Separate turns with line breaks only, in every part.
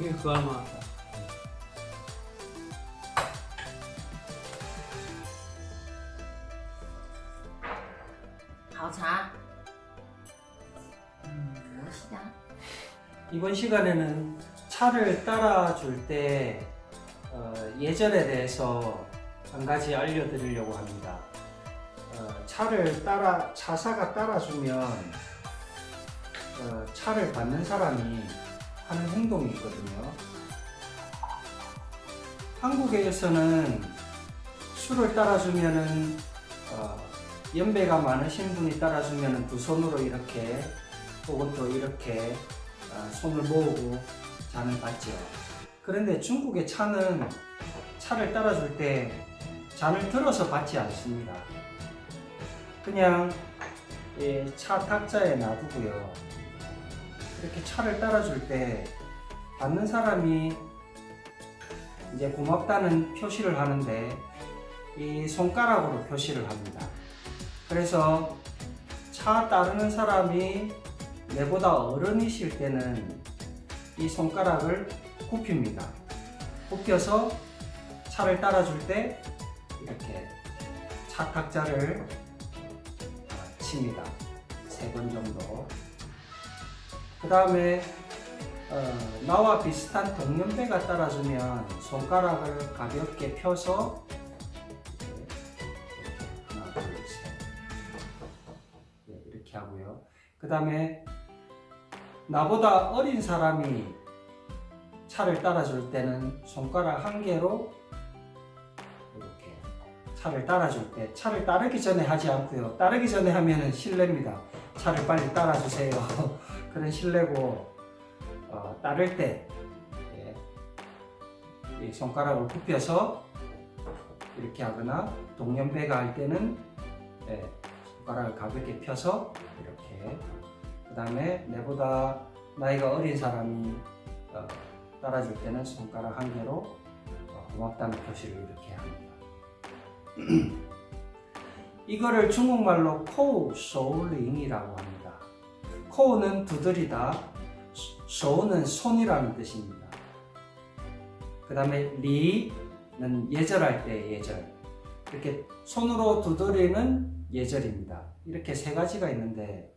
그게 그거 하나
왔다. 가오차. 음,
무엇이냐? 이번 시간에는 차를 따라줄 때 어, 예전에 대해서 한 가지 알려드리려고 합니다. 어, 차를 따라 차사가 따라주면 어, 차를 받는 사람이 하는 행동이 있거든요. 한국에서는 술을 따라주면은 어, 연배가 많으신 분이 따라주면은 두 손으로 이렇게 혹은 또 이렇게 아, 손을 모으고 잔을 받죠. 그런데 중국의 차는 차를 따라줄 때 잔을 들어서 받지 않습니다. 그냥 예, 차 탁자에 놔두고요. 이렇게 차를 따라줄 때 받는 사람이 이제 고맙다는 표시를 하는데 이 손가락으로 표시를 합니다. 그래서 차 따르는 사람이 내보다 어른이실 때는 이 손가락을 굽힙니다. 굽혀서 차를 따라줄 때 이렇게 차 탁자를 아, 칩니다. 세 번 정도. 그 다음에 어, 나와 비슷한 동년배가 따라주면 손가락을 가볍게 펴서 하나, 둘, 셋. 네, 이렇게 하고요. 그 다음에 나보다 어린 사람이 차를 따라줄 때는 손가락 한 개로 이렇게 차를 따라줄 때 차를 따르기 전에 하지 않고요. 따르기 전에 하면은 실례입니다. 차를 빨리 따라주세요. 그런 실례고 어, 따를 때 예, 이 손가락을 굽혀서 이렇게 하거나 동년배가 할 때는 예, 손가락을 가볍게 펴서 이렇게 그 다음에 내보다 나이가 어린 사람이 어, 따라줄 때는 손가락 한 개로 어, 고맙다는 표시를 이렇게 합니다. 이거를 중국말로 코우 소울링이라고 합니다. 코우는 두드리다, 소우는 손이라는 뜻입니다. 그 다음에 리는 예절할 때 예절. 이렇게 손으로 두드리는 예절입니다. 이렇게 세 가지가 있는데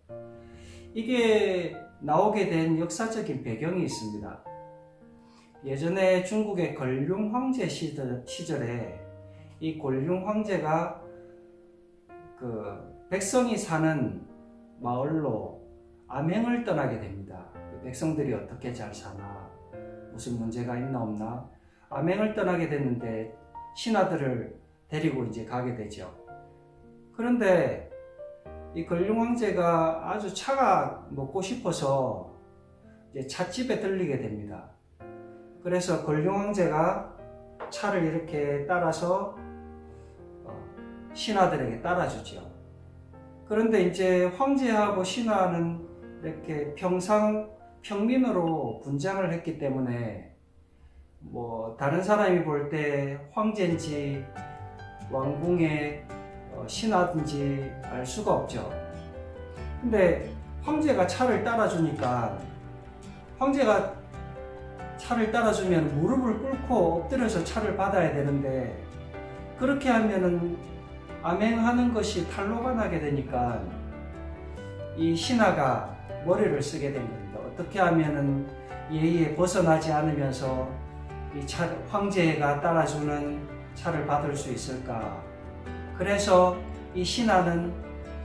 이게 나오게 된 역사적인 배경이 있습니다. 예전에 중국의 걸륭 황제 시절, 시절에 이 걸륭 황제가 그 백성이 사는 마을로 암행을 떠나게 됩니다. 그 백성들이 어떻게 잘 사나, 무슨 문제가 있나 없나, 암행을 떠나게 됐는데 신하들을 데리고 이제 가게 되죠. 그런데 이 걸륭 황제가 아주 차가 먹고 싶어서 이제 찻집에 들리게 됩니다. 그래서 걸륭 황제가 차를 이렇게 따라서 어, 신하들에게 따라주죠. 그런데 이제 황제하고 신하는 이렇게 평상 평민으로 분장을 했기 때문에 뭐 다른 사람이 볼 때 황제인지 왕궁의 어, 신하든지 알 수가 없죠. 근데 황제가 차를 따라주니까 황제가 차를 따라주면 무릎을 꿇고 엎드려서 차를 받아야 되는데 그렇게 하면은 암행하는 것이 탄로가 나게 되니까 이 신하가 머리를 쓰게 된 겁니다. 어떻게 하면은 예의에 벗어나지 않으면서 이 차, 황제가 따라주는 차를 받을 수 있을까? 그래서 이 신하는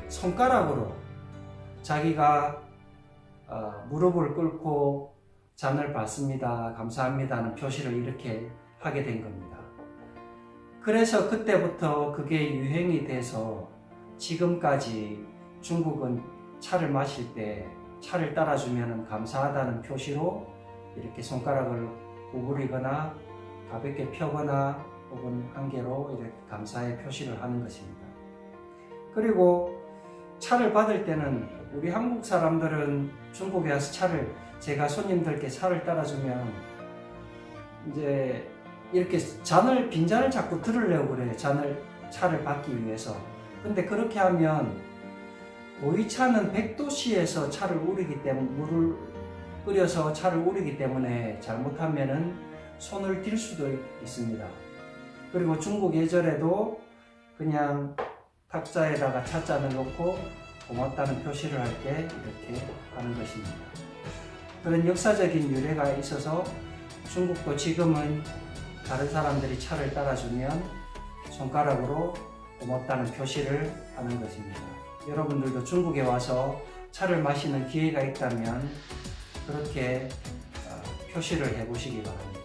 손가락으로 자기가 어, 무릎을 꿇고 잔을 받습니다. 감사합니다는 표시를 이렇게 하게 된 겁니다. 그래서 그때부터 그게 유행이 돼서 지금까지 중국은 차를 마실 때 차를 따라주면 감사하다는 표시로 이렇게 손가락을 구부리거나 가볍게 펴거나 혹은 한 개로 이렇게 감사의 표시를 하는 것입니다. 그리고 차를 받을 때는 우리 한국 사람들은 중국에 와서 차를 제가 손님들께 차를 따라주면 이제 이렇게 잔을 빈잔을 자꾸 들으려고 그래요. 잔을 차를 받기 위해서. 근데 그렇게 하면 보이차는 100도씨에서 차를 우리기 때문에 물을 끓여서 차를 우리기 때문에 잘못하면은 손을 딜 수도 있습니다. 그리고 중국 예절에도 그냥 탁자에다가 차잔을 놓고 고맙다는 표시를 할 때 이렇게 하는 것입니다. 그런 역사적인 유래가 있어서 중국도 지금은 다른 사람들이 차를 따라주면 손가락으로 고맙다는 표시를 하는 것입니다. 여러분들도 중국에 와서 차를 마시는 기회가 있다면 그렇게 어, 표시를 해보시기 바랍니다.